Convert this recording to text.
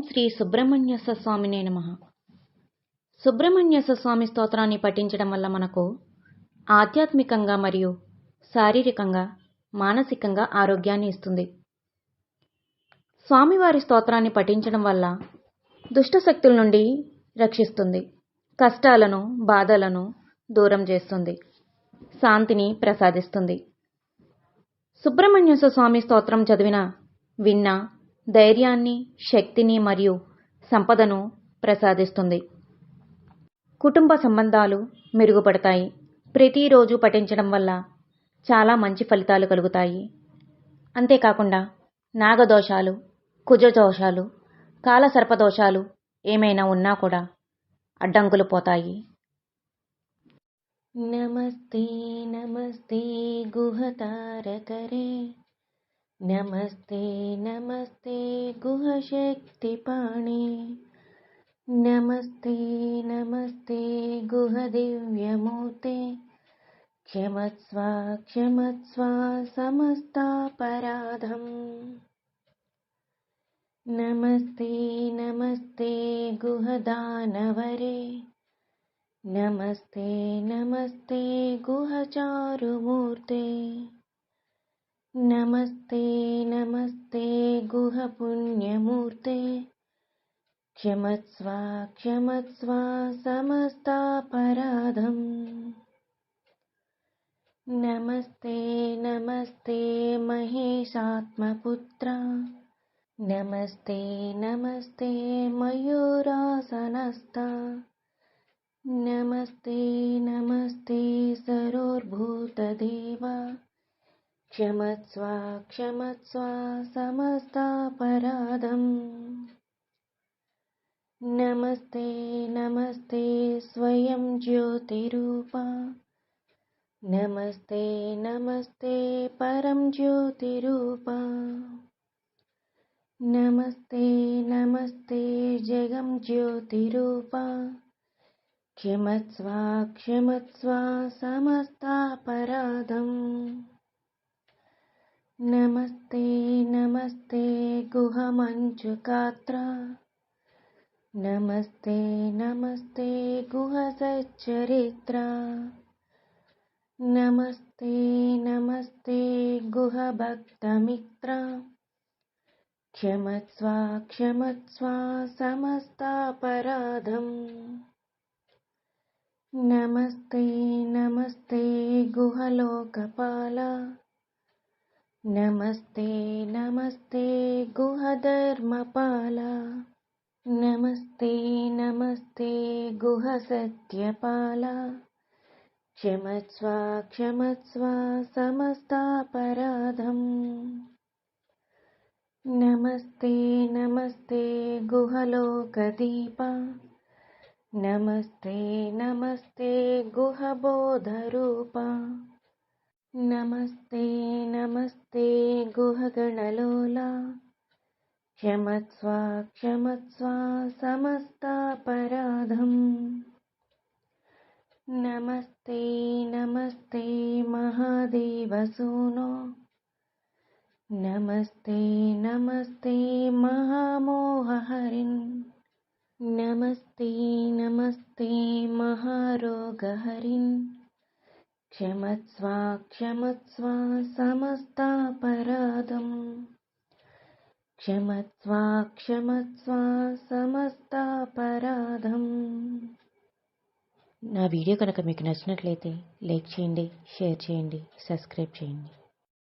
శ్రీ సుబ్రహ్మణ్యస స్వామినే నమ. సుబ్రహ్మణ్యస స్వామి స్తోత్రాన్ని పఠించడం వల్ల మనకు ఆధ్యాత్మికంగా మరియు శారీరకంగా మానసికంగా ఆరోగ్యాన్ని ఇస్తుంది. స్వామివారి స్తోత్రాన్ని పఠించడం వల్ల దుష్ట శక్తుల నుండి రక్షిస్తుంది. కష్టాలను బాధలను దూరం చేస్తుంది. శాంతిని ప్రసాదిస్తుంది. సుబ్రహ్మణ్యస స్వామి స్తోత్రం చదివిన విన్నా ధైర్యాన్ని శక్తిని మరియు సంపదను ప్రసాదిస్తుంది. కుటుంబ సంబంధాలు మెరుగుపడతాయి. ప్రతిరోజు పఠించడం వల్ల చాలా మంచి ఫలితాలు కలుగుతాయి. అంతేకాకుండా నాగదోషాలు కుజదోషాలు కాలసర్పదోషాలు ఏమైనా ఉన్నా కూడా అడ్డంకులు పోతాయి. నమస్తే నమస్తే గుహతారకరే नमस्ते नमस्ते गुहशक्तिपाणे। नमस्ते नमस्ते गुहदिव्यमूर्ते। क्षमस्व क्षमस्व समस्तापराधम्। नमस्ते नमस्ते गुहदानवरे। नमस्ते नमस्ते गुहचारुमूर्ते नमस्ते नमस्ते गुहपुण्यमूर्ते। क्षमस्व क्षमस्व समस्तापराधम्। नमस्ते नमस्ते महेशात्मपुत्रा। नमस्ते नमस्ते मयूरासनस्ता नमस्ते नमस्ते सरोर्भूतदेवा क्षमस्व क्षमस्व समस्तापराधम् नमस्ते नमस्ते स्वयं ज्योतिरूपा। नमस्ते नमस्ते परं ज्योतिरूपा। नमस्ते नमस्ते जगं ज्योतिरूपा। क्षमस्व क्षमस्व समस्तापराधम् नमस्ते नमस्ते गुहमञ्जुकात्रा नमस्ते नमस्ते गुहसच्चरित्रा। नमस्ते नमस्ते गुहभक्तमित्रा। क्षमस्व क्षमस्व समस्तापराधम्। नमस्ते नमस्ते गुहलोकपाला नमस्ते नमस्ते गुहधर्मपाला। नमस्ते नमस्ते गुहसत्यपाला। क्षमस्व क्षमस्व समस्तापराधम्। नमस्ते नमस्ते गुहलोकदीपा। नमस्ते नमस्ते गुहबोधरूपा नमस्ते नमस्ते गुहगणलोला। क्षमस्व क्षमस्व समस्तापराधम् नमस्ते नमस्ते महादेवसूनो। नमस्ते नमस्ते महामोहहरिन्। नमस्ते नमस्ते महारोगहरिन् క్షమత్వా క్షమత్వా సమస్తాపరాధం క్షమత్వా క్షమత్వా సమస్తాపరాధం నా వీడియో కనుక మీకు నచ్చినట్లయితే లైక్ చేయండి షేర్ చేయండి సబ్స్క్రైబ్ చేయండి.